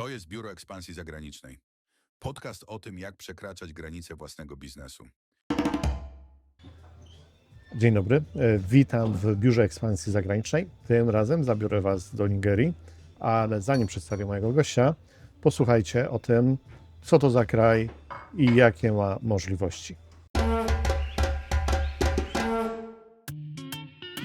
To jest Biuro Ekspansji Zagranicznej. Podcast o tym, jak przekraczać granice własnego biznesu. Dzień dobry, e, witam w Biurze Ekspansji Zagranicznej. Tym razem zabiorę Was do Nigerii, ale zanim przedstawię mojego gościa, posłuchajcie o tym, co to za kraj i jakie ma możliwości.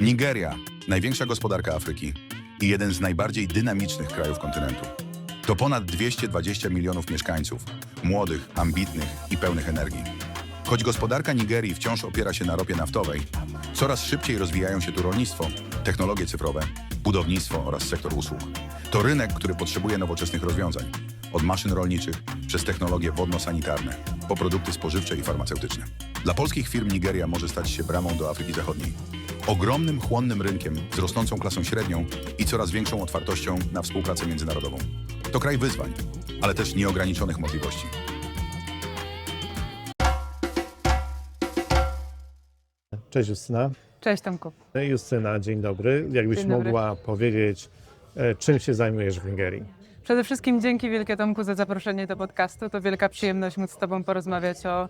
Nigeria, największa gospodarka Afryki i jeden z najbardziej dynamicznych krajów kontynentu. To ponad 220 milionów mieszkańców, młodych, ambitnych i pełnych energii. Choć gospodarka Nigerii wciąż opiera się na ropie naftowej, coraz szybciej rozwijają się tu rolnictwo, technologie cyfrowe, budownictwo oraz sektor usług. To rynek, który potrzebuje nowoczesnych rozwiązań, od maszyn rolniczych przez technologie wodno-sanitarne, po produkty spożywcze i farmaceutyczne. Dla polskich firm Nigeria może stać się bramą do Afryki Zachodniej. Ogromnym, chłonnym rynkiem z rosnącą klasą średnią i coraz większą otwartością na współpracę międzynarodową. To kraj wyzwań, ale też nieograniczonych możliwości. Cześć Justyna. Cześć Tomku. Justyna, dzień dobry. Jakbyś Dzień dobry. mogła powiedzieć, e, czym się zajmujesz w Nigerii? Przede wszystkim dzięki wielkie Tomku za zaproszenie do podcastu. To wielka przyjemność móc z Tobą porozmawiać o,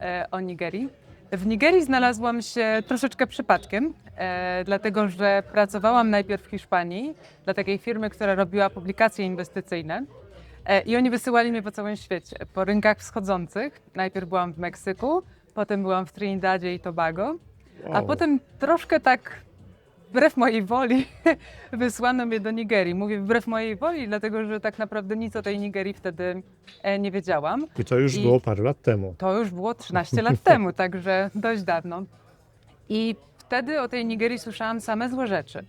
e, o Nigerii. W Nigerii znalazłam się troszeczkę przypadkiem, e, dlatego że pracowałam najpierw w Hiszpanii dla takiej firmy, która robiła publikacje inwestycyjne. E, I oni wysyłali mnie po całym świecie, po rynkach wschodzących. Najpierw byłam w Meksyku, potem byłam w Trinidadzie i Tobago, a Wow. potem troszkę tak wbrew mojej woli wysłano mnie do Nigerii. Mówię wbrew mojej woli, dlatego że tak naprawdę nic o tej Nigerii wtedy e, nie wiedziałam. I to już I- było parę lat temu. To już było 13 lat temu, także dość dawno. I wtedy o tej Nigerii słyszałam same złe rzeczy.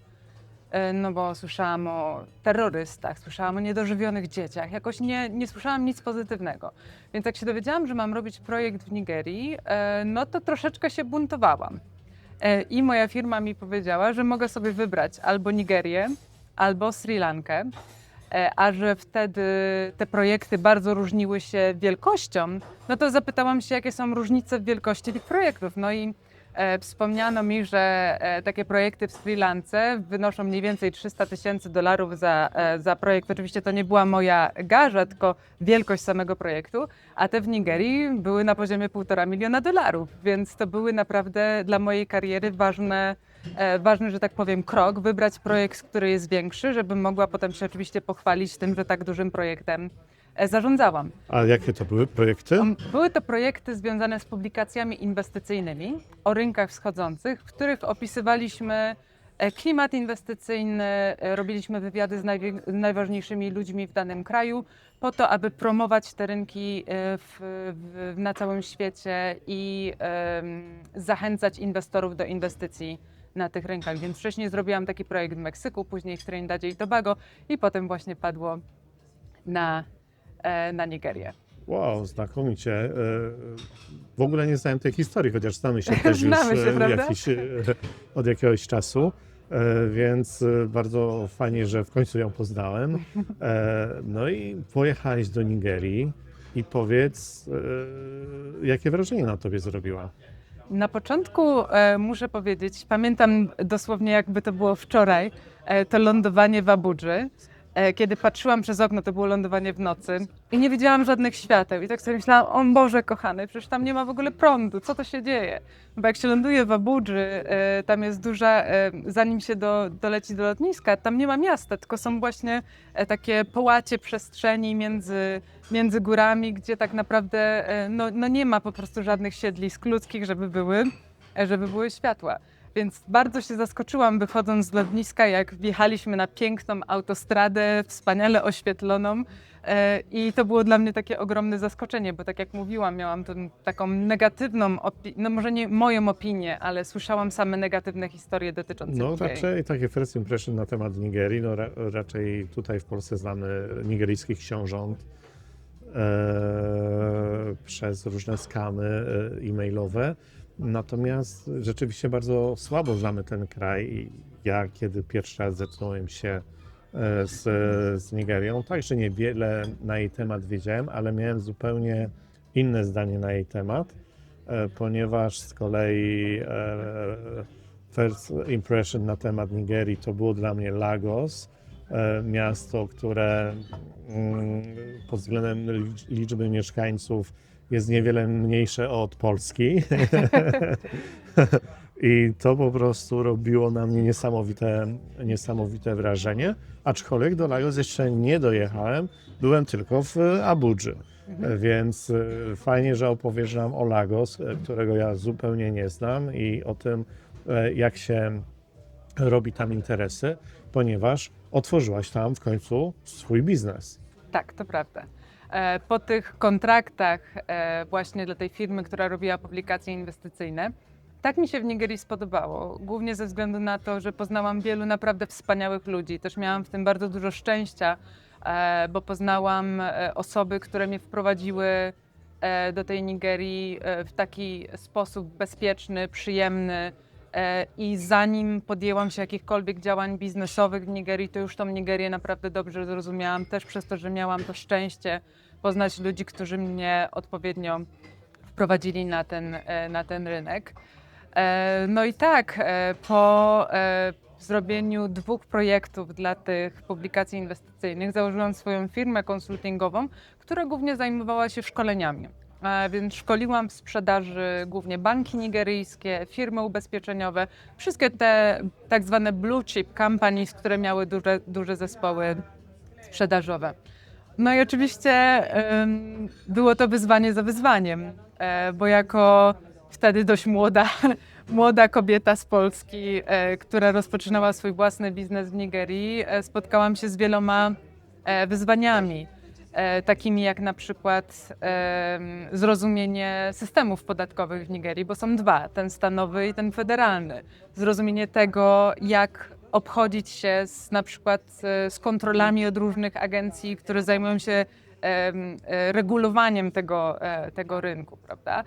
E, No bo słyszałam o terrorystach, słyszałam o niedożywionych dzieciach, jakoś nie, nie słyszałam nic pozytywnego. Więc jak się dowiedziałam, że mam robić projekt w Nigerii, e, no to troszeczkę się buntowałam. E, I moja firma mi powiedziała, że mogę sobie wybrać albo Nigerię, albo Sri Lankę, E, a że wtedy te projekty bardzo różniły się wielkością, no to zapytałam się, jakie są różnice w wielkości tych projektów. No i wspomniano mi, że e, takie projekty w Sri Lance wynoszą mniej więcej 300 tysięcy dolarów za, e, za projekt. Oczywiście to nie była moja garza, tylko wielkość samego projektu, a te w Nigerii były na poziomie 1,5 miliona dolarów, więc to były naprawdę dla mojej kariery ważne e, ważny, że tak powiem, krok, wybrać projekt, który jest większy, żebym mogła potem się oczywiście pochwalić tym, że tak dużym projektem e, zarządzałam. A jakie to były projekty? Były to projekty związane z publikacjami inwestycyjnymi o rynkach wschodzących, w których opisywaliśmy e, klimat inwestycyjny, e, robiliśmy wywiady z najważniejszymi ludźmi w danym kraju, po to, aby promować te rynki e, w, w, na całym świecie i zachęcać inwestorów do inwestycji na tych rynkach. Więc wcześniej zrobiłam taki projekt w Meksyku, później w Trindadzie i Tobago i potem właśnie padło na, e, na Nigerię. Wow, znakomicie. E, W ogóle nie znałem tej historii, chociaż znamy się też już Znamy się, e, jakiś, e, od jakiegoś czasu, E, więc e, bardzo fajnie, że w końcu ją poznałem. E, No i pojechałeś do Nigerii i powiedz, e, jakie wrażenie na tobie zrobiła? Na początku e, muszę powiedzieć, pamiętam dosłownie jakby to było wczoraj, e, to lądowanie w Abudży. E, kiedy patrzyłam przez okno, to było lądowanie w nocy i nie widziałam żadnych świateł. I tak sobie myślałam, o Boże kochany, przecież tam nie ma w ogóle prądu, co to się dzieje? Bo jak się ląduje w Abudży, e, tam jest duża, e, zanim się do, doleci do lotniska, tam nie ma miasta, tylko są właśnie takie połacie przestrzeni między, między górami, gdzie tak naprawdę no, no nie ma po prostu żadnych siedlisk ludzkich, żeby były, żeby były światła. Więc bardzo się zaskoczyłam wychodząc z lotniska, jak wjechaliśmy na piękną autostradę, wspaniale oświetloną. E, I to było dla mnie takie ogromne zaskoczenie, bo tak jak mówiłam, miałam tą taką negatywną, no może nie moją opinię, ale słyszałam same negatywne historie dotyczące No Nigerii. raczej takie first impression na temat Nigerii, no ra, raczej tutaj w Polsce znamy nigeryjskich książąt e, przez różne skamy e, e-mailowe, natomiast rzeczywiście bardzo słabo znamy ten kraj i ja kiedy pierwszy raz zetknąłem się e, z, z Nigerią, także niewiele na jej temat wiedziałem, ale miałem zupełnie inne zdanie na jej temat, e, ponieważ z kolei e, first impression na temat Nigerii to było dla mnie Lagos, miasto, które mm, pod względem licz- liczby mieszkańców jest niewiele mniejsze od Polski. I to po prostu robiło na mnie niesamowite, niesamowite wrażenie. Aczkolwiek do Lagos jeszcze nie dojechałem, byłem tylko w Abudży. E, Więc e, fajnie, że opowiesz nam o Lagos, e, którego ja zupełnie nie znam i o tym, e, jak się robi tam interesy, ponieważ otworzyłaś tam w końcu swój biznes. Tak, to prawda. E, Po tych kontraktach e, właśnie dla tej firmy, która robiła publikacje inwestycyjne, tak mi się w Nigerii spodobało. Głównie ze względu na to, że poznałam wielu naprawdę wspaniałych ludzi. Też miałam w tym bardzo dużo szczęścia, e, bo poznałam osoby, które mnie wprowadziły do tej Nigerii w taki sposób bezpieczny, przyjemny. I zanim podjęłam się jakichkolwiek działań biznesowych w Nigerii, to już tą Nigerię naprawdę dobrze zrozumiałam, też przez to, że miałam to szczęście poznać ludzi, którzy mnie odpowiednio wprowadzili na ten, e, na ten rynek. E, No i tak, e, po zrobieniu dwóch projektów dla tych publikacji inwestycyjnych założyłam swoją firmę konsultingową, która głównie zajmowała się szkoleniami. Więc szkoliłam w sprzedaży głównie banki nigeryjskie, firmy ubezpieczeniowe, wszystkie te tak zwane blue chip companies, które miały duże, duże zespoły sprzedażowe. No i oczywiście było to wyzwanie za wyzwaniem, e, bo jako wtedy dość młoda, młoda kobieta z Polski, e, która rozpoczynała swój własny biznes w Nigerii, e, spotkałam się z wieloma wyzwaniami. Takimi jak na przykład zrozumienie systemów podatkowych w Nigerii, bo są dwa, ten stanowy i ten federalny. Zrozumienie tego, jak obchodzić się z, na przykład e, z kontrolami od różnych agencji, które zajmują się e, regulowaniem tego, e, tego rynku, prawda?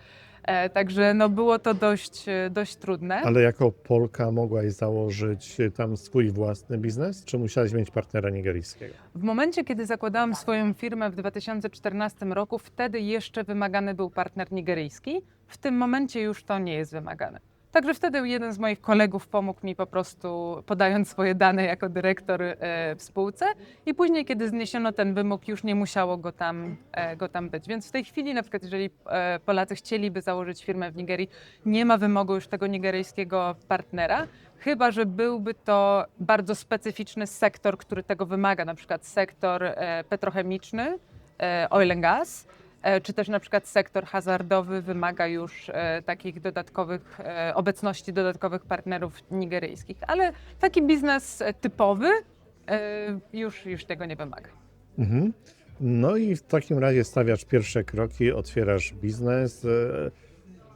Także no, było to dość, dość trudne. Ale jako Polka mogłaś założyć tam swój własny biznes, czy musiałaś mieć partnera nigeryjskiego? W momencie, kiedy zakładałam swoją firmę w 2014 roku, wtedy jeszcze wymagany był partner nigeryjski. W tym momencie już to nie jest wymagane. Także wtedy jeden z moich kolegów pomógł mi po prostu podając swoje dane jako dyrektor e, w spółce. I później, kiedy zniesiono ten wymóg, już nie musiało go tam, e, go tam być. Więc w tej chwili, na przykład, jeżeli e, Polacy chcieliby założyć firmę w Nigerii, nie ma wymogu już tego nigeryjskiego partnera, chyba że byłby to bardzo specyficzny sektor, który tego wymaga, na przykład sektor petrochemiczny, oil and gas, czy też na przykład sektor hazardowy wymaga już e, takich dodatkowych, e, obecności dodatkowych partnerów nigeryjskich. Ale taki biznes e, typowy e, już, już tego nie wymaga. Mhm. No i w takim razie stawiasz pierwsze kroki, otwierasz biznes. e,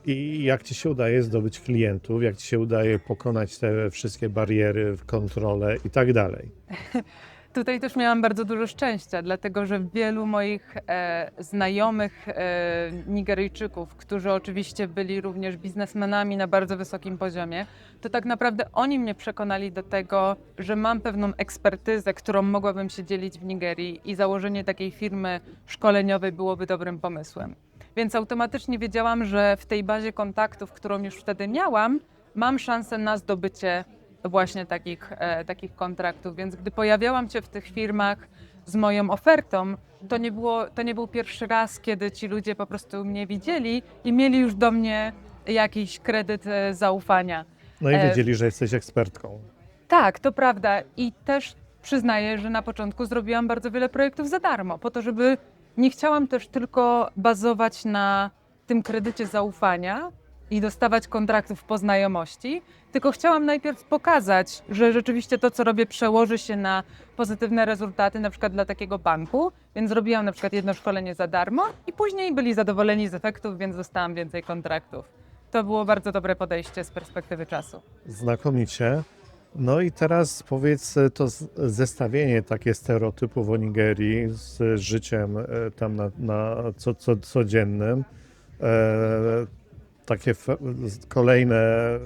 I jak ci się udaje zdobyć klientów, jak ci się udaje pokonać te wszystkie bariery, kontrole i tak dalej. Tutaj też miałam bardzo dużo szczęścia, dlatego że wielu moich e, znajomych e, Nigeryjczyków, którzy oczywiście byli również biznesmenami na bardzo wysokim poziomie, to tak naprawdę oni mnie przekonali do tego, że mam pewną ekspertyzę, którą mogłabym się dzielić w Nigerii i założenie takiej firmy szkoleniowej byłoby dobrym pomysłem. Więc automatycznie wiedziałam, że w tej bazie kontaktów, którą już wtedy miałam, mam szansę na zdobycie właśnie takich, e, takich kontraktów. Więc gdy pojawiałam się w tych firmach z moją ofertą, to nie, było, to nie był pierwszy raz, kiedy ci ludzie po prostu mnie widzieli i mieli już do mnie jakiś kredyt e, zaufania. No i E, wiedzieli, że jesteś ekspertką. Tak, to prawda. I też przyznaję, że na początku zrobiłam bardzo wiele projektów za darmo, po to, żeby nie chciałam też tylko bazować na tym kredycie zaufania i dostawać kontraktów po znajomości, tylko chciałam najpierw pokazać, że rzeczywiście to, co robię, przełoży się na pozytywne rezultaty, na przykład dla takiego banku. Więc zrobiłam na przykład jedno szkolenie za darmo i później byli zadowoleni z efektów, więc dostałam więcej kontraktów. To było bardzo dobre podejście z perspektywy czasu. Znakomicie. No i teraz powiedz e, to zestawienie takie stereotypów o Nigerii z życiem e, tam na, na co, co, codziennym. E, takie kolejne e,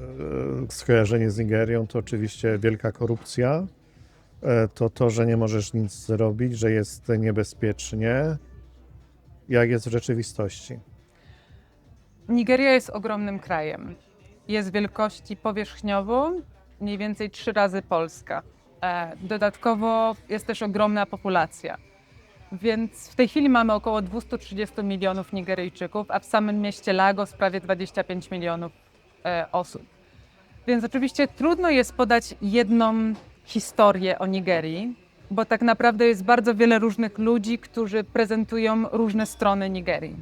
skojarzenie z Nigerią to oczywiście wielka korupcja. E, to to, że nie możesz nic zrobić, że jest niebezpiecznie. Jak jest w rzeczywistości? Nigeria jest ogromnym krajem. Jest wielkości powierzchniowo mniej więcej trzy razy Polska. E, Dodatkowo jest też ogromna populacja. Więc w tej chwili mamy około 230 milionów Nigeryjczyków, a w samym mieście Lagos prawie 25 milionów e, osób. Więc oczywiście trudno jest podać jedną historię o Nigerii, bo tak naprawdę jest bardzo wiele różnych ludzi, którzy prezentują różne strony Nigerii.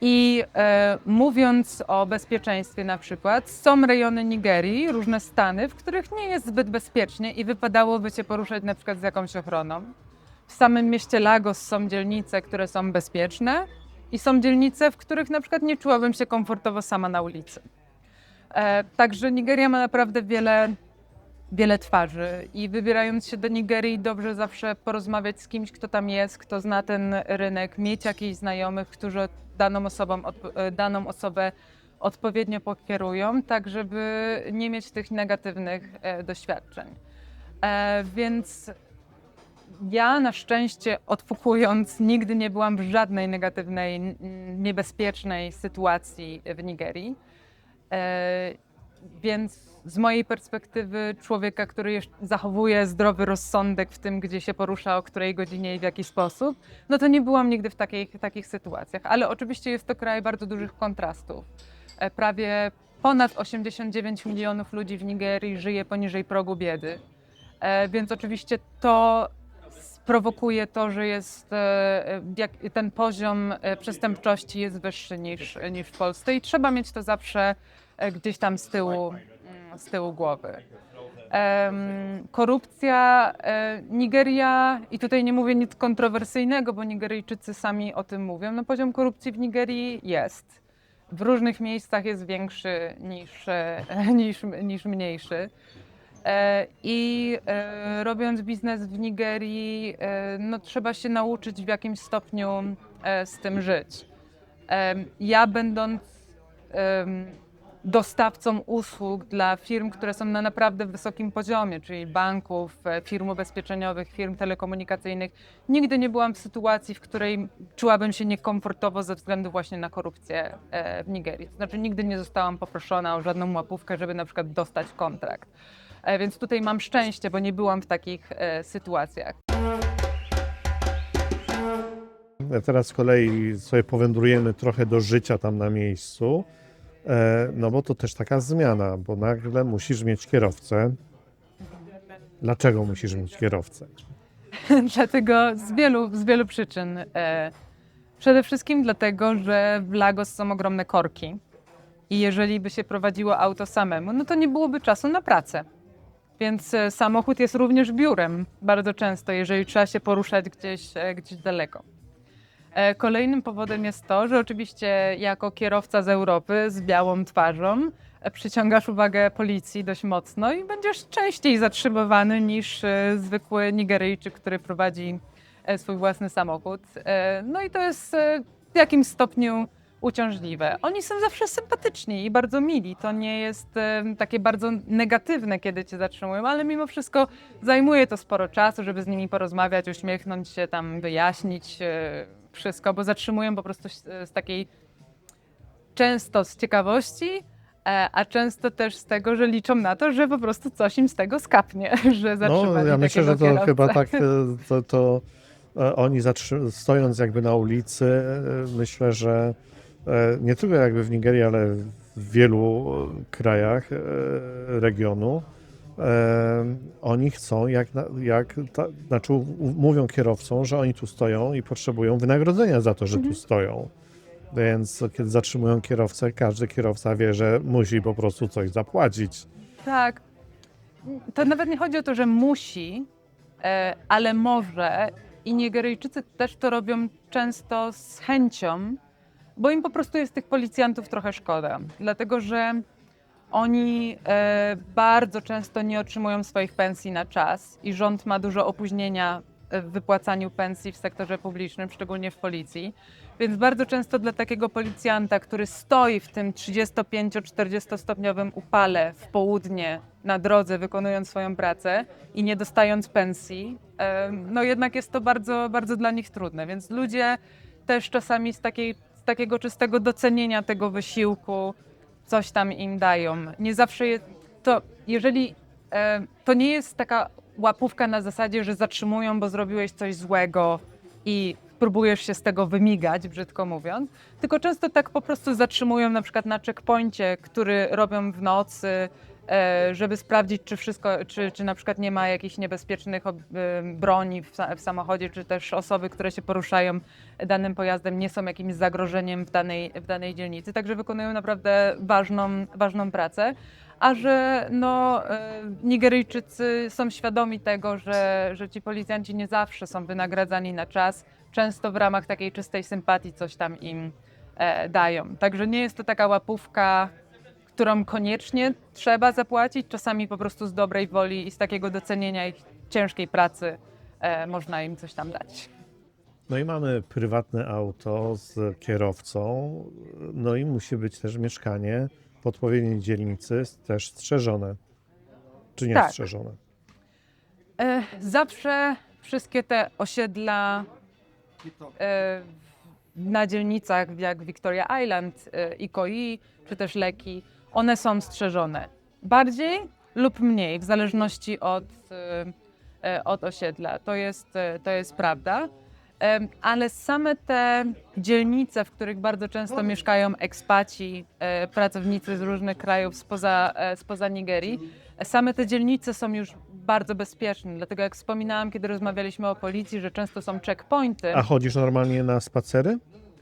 I e, mówiąc o bezpieczeństwie na przykład, są rejony Nigerii, różne stany, w których nie jest zbyt bezpiecznie i wypadałoby się poruszać na przykład z jakąś ochroną. W samym mieście Lagos są dzielnice, które są bezpieczne i są dzielnice, w których na przykład nie czułabym się komfortowo sama na ulicy. E, także Nigeria ma naprawdę wiele, wiele twarzy i wybierając się do Nigerii dobrze zawsze porozmawiać z kimś, kto tam jest, kto zna ten rynek, mieć jakichś znajomych, którzy daną, osobą, e, daną osobę odpowiednio pokierują, tak żeby nie mieć tych negatywnych e, doświadczeń. E, więc ja na szczęście odpukując nigdy nie byłam w żadnej negatywnej, niebezpiecznej sytuacji w Nigerii. E, Więc z mojej perspektywy człowieka, który zachowuje zdrowy rozsądek w tym, gdzie się porusza, o której godzinie i w jaki sposób, no to nie byłam nigdy w takich, takich sytuacjach. Ale oczywiście jest to kraj bardzo dużych kontrastów. E, Prawie ponad 89 milionów ludzi w Nigerii żyje poniżej progu biedy. E, Więc oczywiście to sprowokuje to, że jest, e, jak, ten poziom e, przestępczości jest wyższy niż, niż w Polsce i trzeba mieć to zawsze e, gdzieś tam z tyłu, mm, z tyłu głowy. Korupcja, e, Nigeria, i tutaj nie mówię nic kontrowersyjnego, bo Nigeryjczycy sami o tym mówią, no poziom korupcji w Nigerii jest. W różnych miejscach jest większy niż, e, niż, niż mniejszy. E, I e, robiąc biznes w Nigerii, e, no, trzeba się nauczyć w jakimś stopniu z tym żyć. Ja będąc dostawcą usług dla firm, które są na naprawdę wysokim poziomie, czyli banków, firm ubezpieczeniowych, firm telekomunikacyjnych, nigdy nie byłam w sytuacji, w której czułabym się niekomfortowo ze względu właśnie na korupcję w Nigerii. To znaczy nigdy nie zostałam poproszona o żadną łapówkę, żeby na przykład dostać kontrakt. E, Więc tutaj mam szczęście, bo nie byłam w takich e, sytuacjach. Teraz z kolei sobie powędrujemy trochę do życia tam na miejscu, e, no bo to też taka zmiana, bo nagle musisz mieć kierowcę. Dlaczego musisz mieć kierowcę? Dlatego z wielu, z wielu przyczyn. E, Przede wszystkim dlatego, że w Lagos są ogromne korki. I jeżeli by się prowadziło auto samemu, no to nie byłoby czasu na pracę. Więc e, samochód jest również biurem bardzo często, jeżeli trzeba się poruszać gdzieś, e, gdzieś daleko. E, Kolejnym powodem jest to, że oczywiście jako kierowca z Europy z białą twarzą przyciągasz uwagę policji dość mocno i będziesz częściej zatrzymywany niż zwykły Nigeryjczyk, który prowadzi swój własny samochód. No i to jest w jakimś stopniu uciążliwe. Oni są zawsze sympatyczni i bardzo mili. To nie jest e, takie bardzo negatywne, kiedy cię zatrzymują, ale mimo wszystko zajmuje to sporo czasu, żeby z nimi porozmawiać, uśmiechnąć się, tam wyjaśnić e, wszystko, bo zatrzymują po prostu z, z takiej często z ciekawości, e, a często też z tego, że liczą na to, że po prostu coś im z tego skapnie, że zatrzymali No, ja myślę, że to takiego chyba kierowcę. tak, e, to, to e, oni zatrzy- stojąc jakby na ulicy, e, myślę, że nie tylko jakby w Nigerii, ale w wielu e, krajach e, regionu, e, oni chcą, jak, jak ta, znaczy mówią kierowcom, że oni tu stoją i potrzebują wynagrodzenia za to, że tu stoją. Więc kiedy zatrzymują kierowcę, każdy kierowca wie, że musi po prostu coś zapłacić. Tak. To nawet nie chodzi o to, że musi, e, ale może. I Nigeryjczycy też to robią często z chęcią, bo im po prostu jest tych policjantów trochę szkoda. Dlatego, że oni e, bardzo często nie otrzymują swoich pensji na czas i rząd ma dużo opóźnienia w wypłacaniu pensji w sektorze publicznym, szczególnie w policji. Więc bardzo często dla takiego policjanta, który stoi w tym 35-40 stopniowym upale w południe na drodze, wykonując swoją pracę i nie dostając pensji, em, no jednak jest to bardzo, bardzo dla nich trudne. Więc ludzie też czasami z, takiej, z takiego czystego docenienia tego wysiłku coś tam im dają. Nie zawsze jest to, jeżeli e, to nie jest taka łapówka na zasadzie, że zatrzymują, bo zrobiłeś coś złego i próbujesz się z tego wymigać, brzydko mówiąc, tylko często tak po prostu zatrzymują na przykład na checkpoincie, który robią w nocy, żeby sprawdzić, czy wszystko, czy, czy na przykład nie ma jakichś niebezpiecznych e, broni w, w samochodzie, czy też osoby, które się poruszają danym pojazdem nie są jakimś zagrożeniem w danej, w danej dzielnicy. Także wykonują naprawdę ważną, ważną pracę. A że no, e, Nigeryjczycy są świadomi tego, że, że ci policjanci nie zawsze są wynagradzani na czas, często w ramach takiej czystej sympatii coś tam im e, dają. Także nie jest to taka łapówka, którą koniecznie trzeba zapłacić, czasami po prostu z dobrej woli i z takiego docenienia ich ciężkiej pracy e, można im coś tam dać. No i mamy prywatne auto z kierowcą, no i musi być też mieszkanie w odpowiedniej dzielnicy, też strzeżone. Czy nie Tak. strzeżone? E, Zawsze wszystkie te osiedla e, na dzielnicach jak Victoria Island, e, Ikoi czy też Leki, one są strzeżone. Bardziej lub mniej, w zależności od, e, e, od osiedla. To jest, e, to jest prawda. Ale same te dzielnice, w których bardzo często mieszkają ekspaci, pracownicy z różnych krajów spoza, spoza Nigerii, same te dzielnice są już bardzo bezpieczne. Dlatego jak wspominałam, kiedy rozmawialiśmy o policji, że często są checkpointy, A chodzisz normalnie na spacery?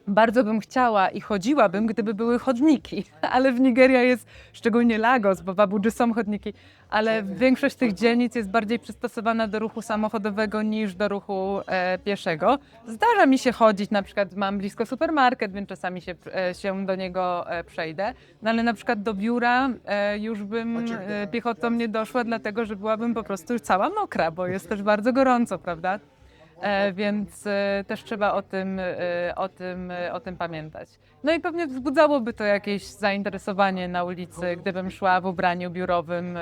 Bardzo bym chciała i chodziłabym, gdyby były chodniki. Ale w Nigeria jest, szczególnie Lagos, bo w Abuja są chodniki, ale większość tych dzielnic jest bardziej przystosowana do ruchu samochodowego niż do ruchu e, pieszego. Zdarza mi się chodzić, na przykład mam blisko supermarket, więc czasami się, e, się do niego e, przejdę, no ale na przykład do biura e, już bym e, piechotą nie doszła, dlatego że byłabym po prostu cała mokra, bo jest też bardzo gorąco, prawda? E, więc e, też trzeba o tym, e, o, tym, o tym pamiętać. No i pewnie wzbudzałoby to jakieś zainteresowanie na ulicy, gdybym szła w ubraniu biurowym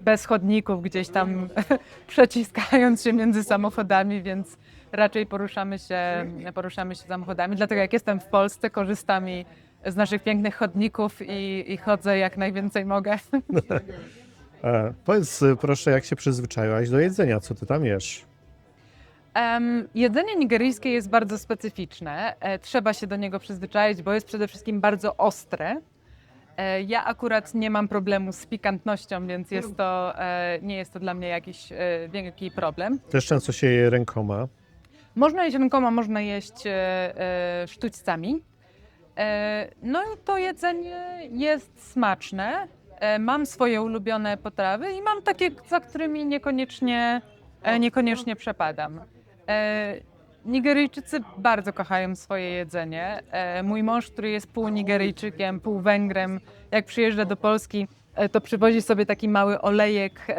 bez chodników, gdzieś tam przeciskając się między samochodami, więc raczej poruszamy się, poruszamy się samochodami. Dlatego jak jestem w Polsce, korzystam i z naszych pięknych chodników i, i chodzę jak najwięcej mogę. Powiedz proszę, jak się przyzwyczaiłaś do jedzenia? Co ty tam jesz? Em, jedzenie nigeryjskie jest bardzo specyficzne. E, trzeba się do niego przyzwyczaić, bo jest przede wszystkim bardzo ostre. E, ja akurat nie mam problemu z pikantnością, więc jest to, e, nie jest to dla mnie jakiś e, wielki problem. Też często się je rękoma. Można jeść rękoma, można jeść e, e, sztućcami. E, no i to jedzenie jest smaczne. E, mam swoje ulubione potrawy i mam takie, za którymi niekoniecznie, e, niekoniecznie przepadam. E, Nigeryjczycy bardzo kochają swoje jedzenie. E, mój mąż, który jest pół Nigeryjczykiem, pół Węgrem, jak przyjeżdża do Polski, e, to przywozi sobie taki mały olejek e,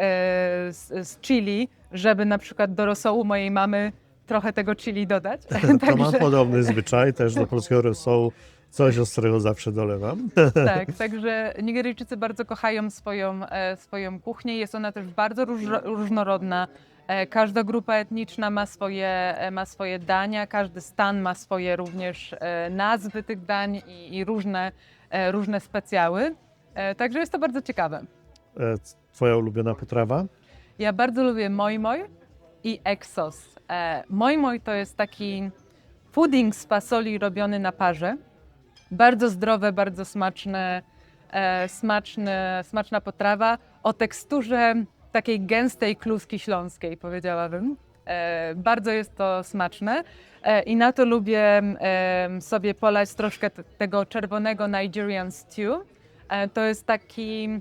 z, z chili, żeby na przykład do rosołu mojej mamy trochę tego chili dodać. To mam podobny zwyczaj, też do polskiego rosołu coś ostrego zawsze dolewam. tak, także Nigeryjczycy bardzo kochają swoją, e, swoją kuchnię. Jest ona też bardzo róż, różnorodna. E, Każda grupa etniczna ma swoje, e, ma swoje dania, każdy stan ma swoje również e, nazwy tych dań i, i różne, różne specjały. Także jest to bardzo ciekawe. Twoja ulubiona potrawa? Ja bardzo lubię moi i exos. E, moi moi to jest taki pudding z fasoli robiony na parze. Bardzo zdrowe, bardzo smaczne, smaczne, smaczna potrawa o teksturze takiej gęstej kluski śląskiej, powiedziałabym. E, bardzo jest to smaczne e, i na to lubię e, sobie polać troszkę tego czerwonego Nigerian stew. E, to jest taki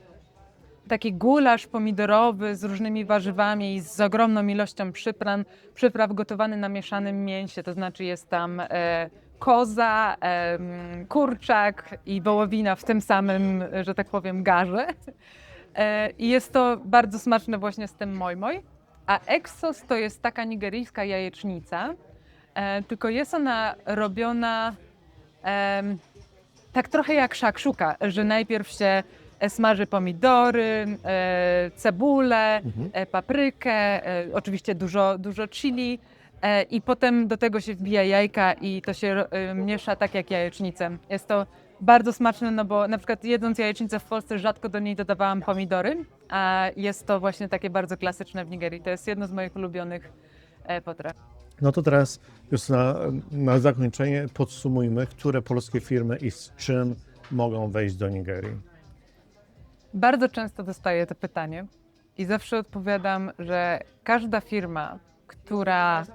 taki gulasz pomidorowy z różnymi warzywami i z ogromną ilością przypraw, przypraw gotowany na mieszanym mięsie, to znaczy jest tam e, koza, em, kurczak i wołowina w tym samym, że tak powiem, garze. E, I jest to bardzo smaczne właśnie z tym moj moj. A exos to jest taka nigeryjska jajecznica, e, tylko jest ona robiona tak trochę jak szakszuka, że najpierw się e, smaży pomidory, cebulę, e, paprykę, oczywiście dużo, dużo chili i potem do tego się wbija jajka i to się miesza tak jak jajecznicę. Jest to bardzo smaczne, no bo na przykład jedząc jajecznicę w Polsce rzadko do niej dodawałam pomidory, A jest to właśnie takie bardzo klasyczne w Nigerii. To jest jedno z moich ulubionych e, potraw. No to teraz już na, na zakończenie podsumujmy, które polskie firmy i z czym mogą wejść do Nigerii. Bardzo często dostaję to pytanie i zawsze odpowiadam, że każda firma, która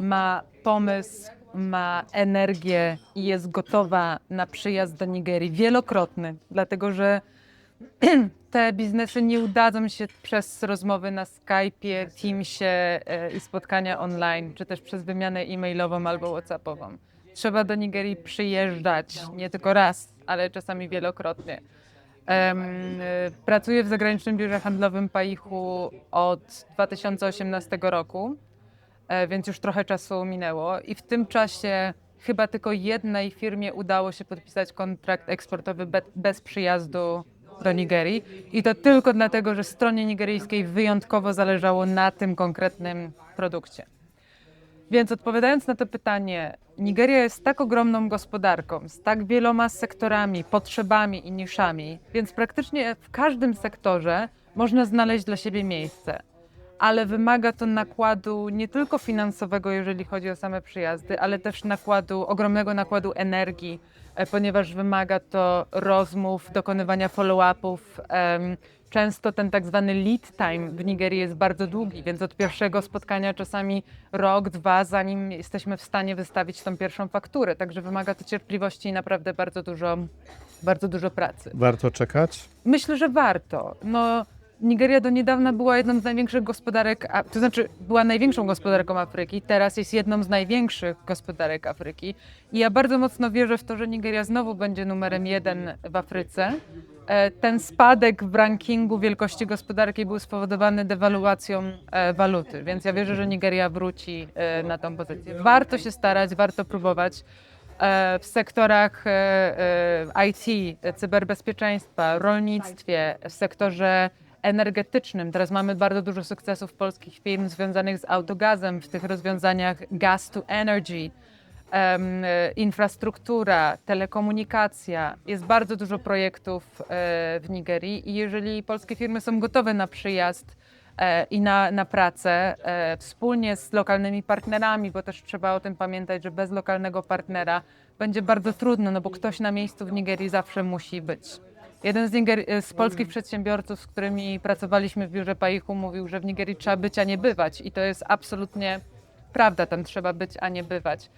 ma pomysł, ma energię i jest gotowa na przyjazd do Nigerii wielokrotny, dlatego że te biznesy nie udadzą się przez rozmowy na Skype'ie, Teamsie e, i spotkania online, czy też przez wymianę e-mailową albo WhatsAppową. Trzeba do Nigerii przyjeżdżać nie tylko raz, ale czasami wielokrotnie. Y, Pracuję w zagranicznym biurze handlowym Paichu od 2018 roku, e, więc już trochę czasu minęło i w tym czasie chyba tylko jednej firmie udało się podpisać kontrakt eksportowy be- bez przyjazdu do Nigerii i to tylko dlatego, że stronie nigeryjskiej wyjątkowo zależało na tym konkretnym produkcie. Więc odpowiadając na to pytanie, Nigeria jest tak ogromną gospodarką, z tak wieloma sektorami, potrzebami i niszami, więc praktycznie w każdym sektorze można znaleźć dla siebie miejsce. Ale wymaga to nakładu nie tylko finansowego, jeżeli chodzi o same przyjazdy, ale też nakładu, ogromnego nakładu energii, e, ponieważ wymaga to rozmów, dokonywania follow-upów. Często ten tak zwany lead time w Nigerii jest bardzo długi, więc od pierwszego spotkania czasami rok, dwa, zanim jesteśmy w stanie wystawić tą pierwszą fakturę. Także wymaga to cierpliwości i naprawdę bardzo dużo, bardzo dużo pracy. Warto czekać? Myślę, że warto. No, Nigeria do niedawna była jedną z największych gospodarek, to znaczy była największą gospodarką Afryki, teraz jest jedną z największych gospodarek Afryki. I ja bardzo mocno wierzę w to, że Nigeria znowu będzie numerem jeden w Afryce. E, Ten spadek w rankingu wielkości gospodarki był spowodowany dewaluacją e, waluty, więc ja wierzę, że Nigeria wróci e, na tą pozycję. Warto się starać, warto próbować w sektorach IT, cyberbezpieczeństwa, rolnictwie, w sektorze energetycznym. Teraz mamy bardzo dużo sukcesów polskich firm związanych z autogazem w tych rozwiązaniach gas to energy, e, infrastruktura, telekomunikacja. Jest bardzo dużo projektów e, w Nigerii i jeżeli polskie firmy są gotowe na przyjazd e, i na, na pracę e, wspólnie z lokalnymi partnerami, bo też trzeba o tym pamiętać, że bez lokalnego partnera będzie bardzo trudno, no bo ktoś na miejscu w Nigerii zawsze musi być. Jeden z, Niger- z polskich przedsiębiorców, z którymi pracowaliśmy w biurze Paichu, mówił, że w Nigerii trzeba być, a nie bywać. I to jest absolutnie prawda, tam trzeba być, a nie bywać.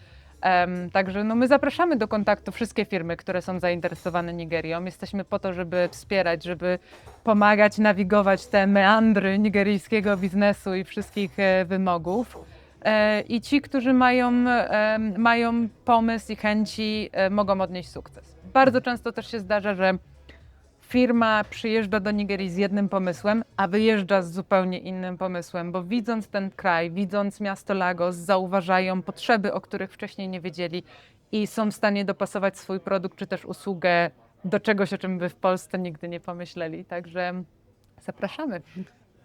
Także no, my zapraszamy do kontaktu wszystkie firmy, które są zainteresowane Nigerią. Jesteśmy po to, żeby wspierać, żeby pomagać nawigować te meandry nigeryjskiego biznesu i wszystkich e, wymogów. E, I ci, którzy mają, mają pomysł i chęci, e, mogą odnieść sukces. Bardzo często też się zdarza, że firma przyjeżdża do Nigerii z jednym pomysłem, a wyjeżdża z zupełnie innym pomysłem, bo widząc ten kraj, widząc miasto Lagos, zauważają potrzeby, o których wcześniej nie wiedzieli i są w stanie dopasować swój produkt czy też usługę do czegoś, o czym by w Polsce nigdy nie pomyśleli. Także zapraszamy.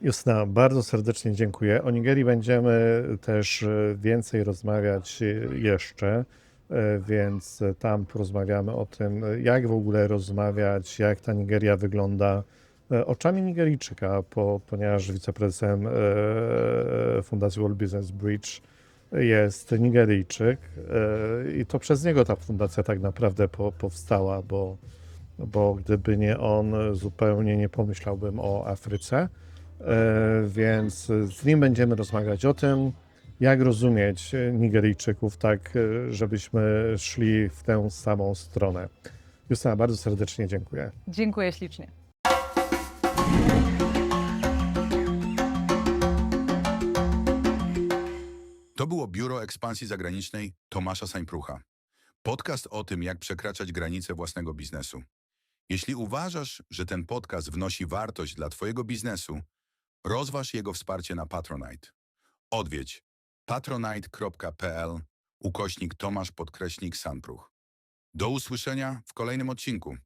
Justyna, bardzo serdecznie dziękuję. O Nigerii będziemy też e, więcej rozmawiać e, jeszcze, więc tam porozmawiamy o tym, e, jak w ogóle rozmawiać, jak ta Nigeria wygląda e, oczami Nigeryjczyka, po, ponieważ wiceprezesem e, Fundacji World Business Bridge jest Nigeryjczyk e, i to przez niego ta fundacja tak naprawdę po, powstała, bo, bo gdyby nie on, zupełnie nie pomyślałbym o Afryce. E, Więc z nim będziemy rozmawiać o tym, jak rozumieć Nigeryjczyków, tak e, żebyśmy szli w tę samą stronę. Justyna, bardzo serdecznie dziękuję. Dziękuję ślicznie. To było Biuro Ekspansji Zagranicznej Tomasza Sańprucha. Podcast o tym, jak przekraczać granice własnego biznesu. Jeśli uważasz, że ten podcast wnosi wartość dla Twojego biznesu, rozważ jego wsparcie na Patronite. Odwiedź patronite.pl ukośnik Tomasz podkreśnik Sanpruch. Do usłyszenia w kolejnym odcinku.